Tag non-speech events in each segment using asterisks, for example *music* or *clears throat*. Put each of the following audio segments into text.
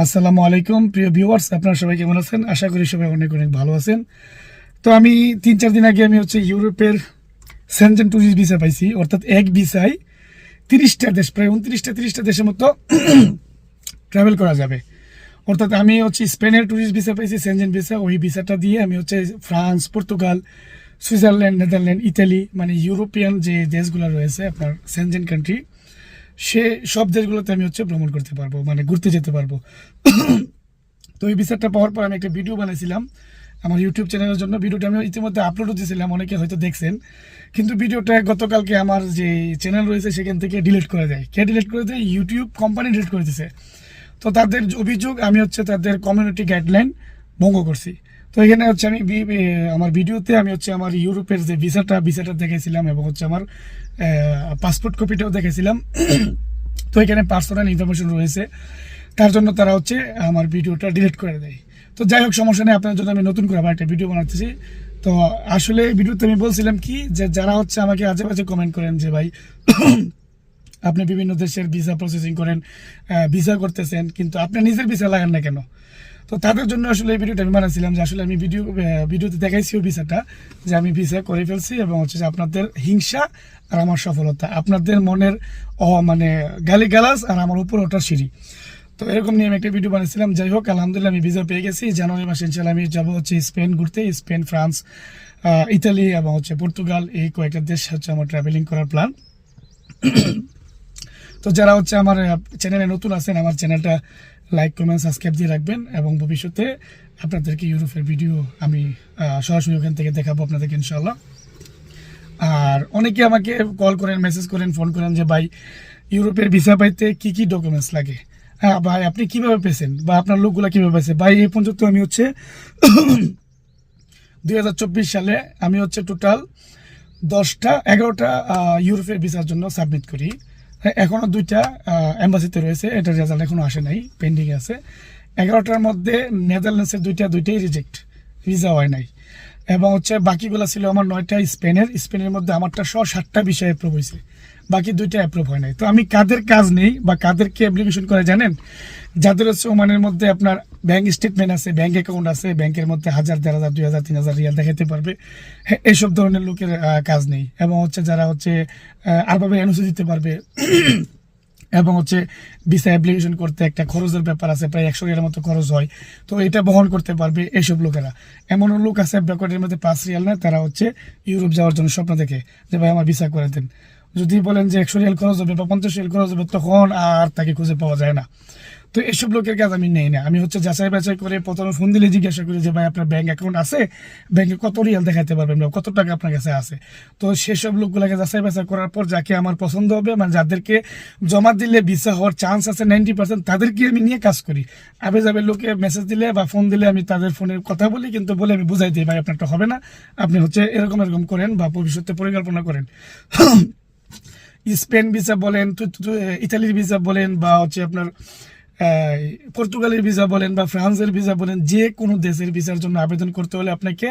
আসসালামু আলাইকুম, প্রিয় ভিউয়ার্স আপনারা সবাই কেমন আছেন? আশা করি সবাই অনেক অনেক ভালো আছেন। তো আমি তিন চার দিন আগে আমি হচ্ছে ইউরোপের সেনজেন ট্যুরিস্ট ভিসা পাইছি, অর্থাৎ এক ভিসায় তিরিশটা দেশ, প্রায় উনত্রিশটা, তিরিশটা দেশের মতো ট্রাভেল করা যাবে। অর্থাৎ আমি হচ্ছে স্পেনের ট্যুরিস্ট ভিসা পাইছি সেনজেন ভিসা ওই ভিসাটা দিয়ে আমি হচ্ছে France, Portugal, Switzerland, Netherland, Italy মানে ইউরোপিয়ান যে দেশগুলো রয়েছে আপনার সেনজেন কান্ট্রি সে সব দেশগুলোতে আমি হচ্ছে ভ্রমণ করতে পারব মানে ঘুরতে যেতে পারব। তো এই বিচারটা পাওয়ার পর আমি একটা ভিডিও বানাইছিলাম আমার ইউটিউব চ্যানেলের জন্য। ভিডিওটা আমি ইতিমধ্যে আপলোড দিয়েছিলাম, অনেকে হয়তো দেখছেন। কিন্তু ভিডিওটা গতকালকে আমার যে চ্যানেল রয়েছে সেখান থেকে ডিলিট করে দেয়। কে ডিলিট করে দেয়? ইউটিউব কোম্পানি ডিলিট করে দিছে। তো তাদের অভিযোগ, আমি হচ্ছে তাদের কমিউনিটি গাইডলাইন ভঙ্গ করছি। তো এখানে হচ্ছে আমি আমার ভিডিওতে আমি হচ্ছে আমার ইউরোপের যে ভিসাটা ভিসাটা দেখেছিলাম এবং হচ্ছে আমার পাসপোর্ট কপিটাও দেখেছিলাম তো এখানে পার্সোনাল ইনফরমেশন রয়েছে। তার জন্য তারা হচ্ছে আমার ভিডিওটা ডিলিট করে দেয়। তো যাই হোক, সমস্যা নেই আপনার জন্য আমি নতুন করে আবার একটা ভিডিও বানাতেছি। তো আসলে ভিডিওতে আমি বলছিলাম কি, যে যারা হচ্ছে আমাকে আজে বাজে কমেন্ট করেন যে, ভাই, আপনি বিভিন্ন দেশের ভিসা প্রসেসিং করেন ভিসা করতেছেন, কিন্তু আপনি নিজের ভিসা লাগান না কেন? তো তাদের জন্য আসলে এই ভিডিওটা আমি বানাচ্ছিলাম যে আসলে আমি ভিডিও ভিডিওতে দেখাইছি ভিসাটা, যে আমি ভিসা করে ফেলছি এবং হচ্ছে যে আপনাদের হিংসা আর আমার সফলতা, আপনাদের মনের অ মানে গালি গালাস আর আমার উপর ওঠার সিঁড়ি। তো এরকম নিয়ে আমি একটা ভিডিও বানিয়েছিলাম যাই হোক, আলহামদুলিল্লাহ আমি ভিসা পেয়ে গেছি। জানুয়ারি মাসে ইনশাল্লাহ আমি যাব হচ্ছে স্পেন ঘুরতে, স্পেন, ফ্রান্স ইতালি এবং হচ্ছে পর্তুগাল, এই কয়েকটা দেশ হচ্ছে আমার ট্রাভেলিং করার প্ল্যান তো যারা হচ্ছে আমার চ্যানেলে নতুন আছেন, আমার চ্যানেলটা লাইক কমেন্ট সাবস্ক্রাইব দিয়ে রাখবেন এবং ভবিষ্যতে আপনাদেরকে ইউরোপের ভিডিও আমি সরাসরি ওখান থেকে দেখাবো আপনাদেরকে ইনশাল্লাহ আর অনেকে আমাকে কল করেন মেসেজ করেন ফোন করেন যে, ভাই, ইউরোপের ভিসা পাইতে কি কি ডকুমেন্টস লাগে? হ্যাঁ ভাই, আপনি কীভাবে পেয়েছেন বা আপনার লোকগুলা কীভাবে পেয়েছে ভাই, এই পর্যন্ত আমি হচ্ছে *coughs* দু হাজার চব্বিশ সালে আমি হচ্ছে টোটাল দশটা, এগারোটা ইউরোপের ভিসার জন্য সাবমিট করি। হ্যাঁ, এখনও দুইটা এম্বাসিতে রয়েছে এটার রেজাল্ট এখনও আসে নাই পেন্ডিং আছে। এগারোটার মধ্যে নেদারল্যান্ডসের দুইটা দুইটাই রিজেক্ট ভিসা হয় নাই। এবং হচ্ছে বাকিগুলো ছিল আমার নয়টা স্পেনের স্পেনের মধ্যে আমারটা সহ সাতটা বিষয়ে অ্যাপ্রুভ হয়েছে বাকি দুইটা অ্যাপ্রুভ হয় নাই। তো আমি কাদের কাজ নেই বা কাদেরকে অ্যাপ্লিকেশন করে জানেন? যাদের হচ্ছে ওমানের মধ্যে আপনার ব্যাংক স্টেটমেন্ট আছে ব্যাংক অ্যাকাউন্ট আছে ব্যাংকের মধ্যে হাজার দেড় হাজার দুই হাজার তিন হাজার রিয়াল দেখাতে পারবে। হ্যাঁ, এইসব ধরনের লোকের কাজ নেই। এবং হচ্ছে যারা হচ্ছে আরভাবে এনওসি দিতে পারবে। *clears throat* এবং হচ্ছে ভিসা অ্যাপ্লিকেশন করতে একটা খরচের ব্যাপার আছে প্রায় একশো টাকার মতো খরচ হয়। তো এটা বহন করতে পারবে এইসব লোকেরা। এমনও লোক আছে ব্যাকওয়ার্ডের মধ্যে পাঁচ রিয়াল না তারা হচ্ছে ইউরোপ যাওয়ার জন্য স্বপ্ন দেখে যে ভাই আমার ভিসা করে দেন। যদি বলেন যে একশো রিয়াল খরচ হবে বা পঞ্চাশ রিয়াল খরচ হবে, তখন আর তাকে খুঁজে পাওয়া যায় না। তো এইসব লোকের কাজ আমি নেই না। আমি হচ্ছে যাচাই বাছাই করে প্রথমে ফোন দিলে জিজ্ঞাসা করি যে, ভাই, আপনার ব্যাংক অ্যাকাউন্ট আছে? ব্যাংকে কত রিয়াল দেখাতে পারবেন বা কত টাকা আপনার কাছে আছে? তো সেসব লোকগুলোকে যাচাই বাছাই করার পর যাকে আমার পছন্দ হবে মানে যাদেরকে জমা দিলে ভিসা হওয়ার চান্স আছে নাইনটি পার্সেন্ট তাদেরকে আমি নিয়ে কাজ করি। আবে যাবে লোকে মেসেজ দিলে বা ফোন দিলে আমি তাদের ফোনের কথা বলি, কিন্তু বলে আমি বুঝাই দিই, ভাই, আপনারটা হবে না। আপনি হচ্ছে এরকম এরকম করেন বা ভবিষ্যতে পরিকল্পনা করেন। স্পেন ভিসা বলেন ইতালির ভিসা বলেন বা হচ্ছে আপনার পর্তুগালের ভিসা বলেন বা ফ্রান্সের ভিসা বলেন, যে কোনো দেশের ভিসার জন্য আবেদন করতে হলে আপনাকে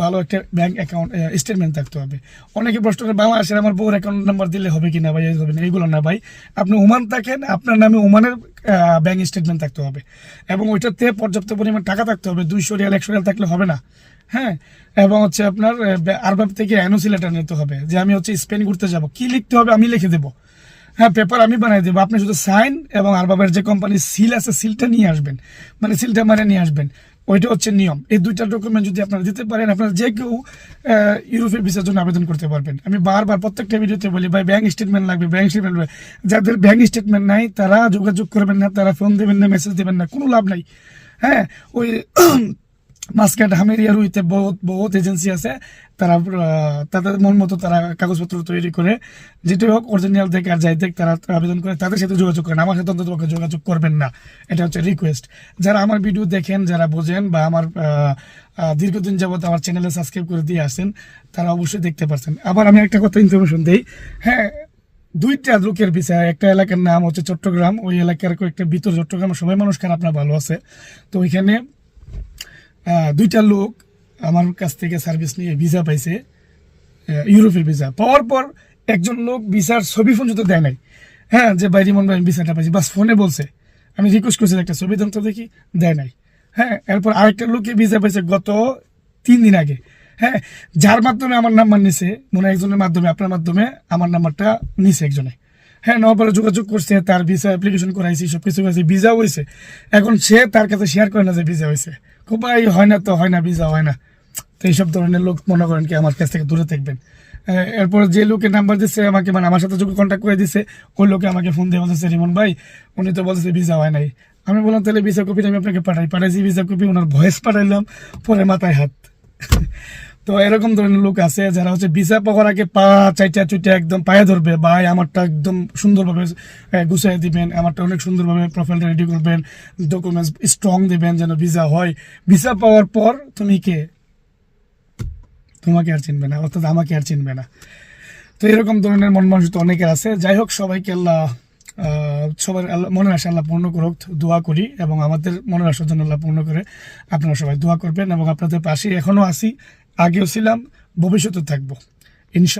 ভালো একটা ব্যাংক অ্যাকাউন্ট স্টেটমেন্ট থাকতে হবে। অনেকে প্রশ্ন করে, বাংলাদেশের আমার বউর অ্যাকাউন্ট নাম্বার দিলে হবে কি না ভাই? হবে না এইগুলো না ভাই। আপনি ওমান থাকেন, আপনার নামে ওমানের ব্যাংক স্টেটমেন্ট থাকতে হবে। এবং ওইটাতে পর্যাপ্ত পরিমাণ টাকা থাকতে হবে, দুইশো রিয়াল, একশো রিয়াল থাকলে হবে না। হ্যাঁ এবং হচ্ছে আপনার আরবাব থেকে এনওসি লেটার নিতে হবে, যে আমি হচ্ছে স্পেন ঘুরতে যাব। কি লিখতে হবে আমি লিখে দেবো। হ্যাঁ পেপার আমি বানাই দেবো। আপনি শুধু সাইন এবং আরবাবের যে কোম্পানির সিল আছে সিলটা নিয়ে আসবেন। মানে সিলটা মানে নিয়ে আসবেন। ওইটা হচ্ছে নিয়ম। এই দুইটা ডকুমেন্ট যদি আপনারা দিতে পারেন, আপনারা যে কেউ ইউরোপের ভিসার জন্য আবেদন করতে পারবেন। আমি বারবার প্রত্যেকটা ভিডিওতে বলি, ভাই ব্যাংক স্টেটমেন্ট লাগবে ব্যাঙ্ক স্টেটমেন্ট লাগবে। যাদের ব্যাংক স্টেটমেন্ট নাই, তারা যোগাযোগ করবেন না, তারা ফোন দেবেন না মেসেজ দেবেন না, কোনো লাভ নাই। হ্যাঁ ওই মাসকাট হামেরিয়া রুইতে বহুত বহুত এজেন্সি আছে। তারা তাদের মন মতো তারা কাগজপত্র তৈরি করে, যেটাই হোক অরিজিনাল থেকে আর যাই দেখ, তারা আবেদন করে তাদের সাথে যোগাযোগ করেন। আমার সাথে অন্তত যোগাযোগ করবেন না। এটা হচ্ছে রিকোয়েস্ট যারা আমার ভিডিও দেখেন, যারা বোঝেন বা আমার দীর্ঘদিন যাবত আমার চ্যানেলে সাবস্ক্রাইব করে দিয়ে আসেন, তারা অবশ্যই দেখতে পারছেন। আবার আমি একটা কথা ইনফরমেশন দিই। হ্যাঁ দুইটা লোকের বিষয়। একটা এলাকার নাম হচ্ছে চট্টগ্রাম। ওই এলাকার কয়েকটা ভিতর চট্টগ্রামের সবাই মানুষ খারাপ না, ভালো আছে। তো ওইখানে দুইটা লোক আমার কাছ থেকে সার্ভিস নিয়ে ভিসা পাইছে ইউরোপের ভিসা পাওয়ার পর একজন লোক ভিসার ছবি পর্যন্ত দেয় নাই। হ্যাঁ যে বাইরে মন ভাই ভিসাটা পাইছি। বাস ফোনে বলছে, আমি রিকোয়েস্ট করছি একটা ছবি, দেন তো দেখি, দেয় নাই। হ্যাঁ এরপর আরেকটা লোকে ভিসা পাইছে গত তিন দিন আগে। হ্যাঁ যার মাধ্যমে আমার নাম্বার নিছে, মনে একজনের মাধ্যমে, আপনার মাধ্যমে আমার নাম্বারটা নিছে একজনে। হ্যাঁ পরে যোগাযোগ করছে, তার ভিসা অ্যাপ্লিকেশন করাইছি সব কিছু করেছি ভিসা হয়েছে এখন সে তার কাছে শেয়ার করে না যে ভিসা হয়েছে খুব ভাই, হয় না তো, হয় না ভিসা হয় না। তো এইসব ধরনের লোক মনে করেন কি আমার কাছ থেকে দূরে থাকবেন। এরপর যে লোকের নাম্বার দিচ্ছে আমাকে মানে আমার সাথে যোগ কন্ট্যাক্ট করে দিচ্ছে ওই লোকে আমাকে ফোন দিয়ে বলতেছে, রিমন ভাই, উনি তো বলতেছে ভিসা হয় নাই। আমি বললাম, তাহলে ভিসা কপিটা আমি আপনাকে পাঠাই। পাঠাইছি ভিসা কপি ওনার ভয়েস পাঠাইলাম, পরে মাথায় হাত। তো এরকম ধরনের লোক আছে যারা হচ্ছে ভিসা পাওয়ার আগে পা চাইটা চুইটা একদম পায়ে ধরবে ভাই আমারটা একদম সুন্দরভাবে গুছিয়ে দিবেন, আমারটা অনেক সুন্দরভাবে প্রোফাইলটা রেডি করবেন ডকুমেন্টস স্ট্রং দিবেন যেন ভিসা হয়। ভিসা পাওয়ার পর তুমি কে? তোমাকে আর চিনবে না, অর্থাৎ আমাকে আর চিনবে না। তো এরকম ধরনের মন মানুষ তো অনেকের আছে। যাই হোক, সবাইকে আল্লাহ সবার আল্লাহ মনের আশা আল্লাহ পূর্ণ করুক, দোয়া করি এবং আমাদের মনের আশার জন্য আল্লাহ পূর্ণ করে আপনারা সবাই দোয়া করবেন এবং আপনাদের পাশে এখনও আসি আগেও ছিলাম ভবিষ্যতে থাকব। ইনশা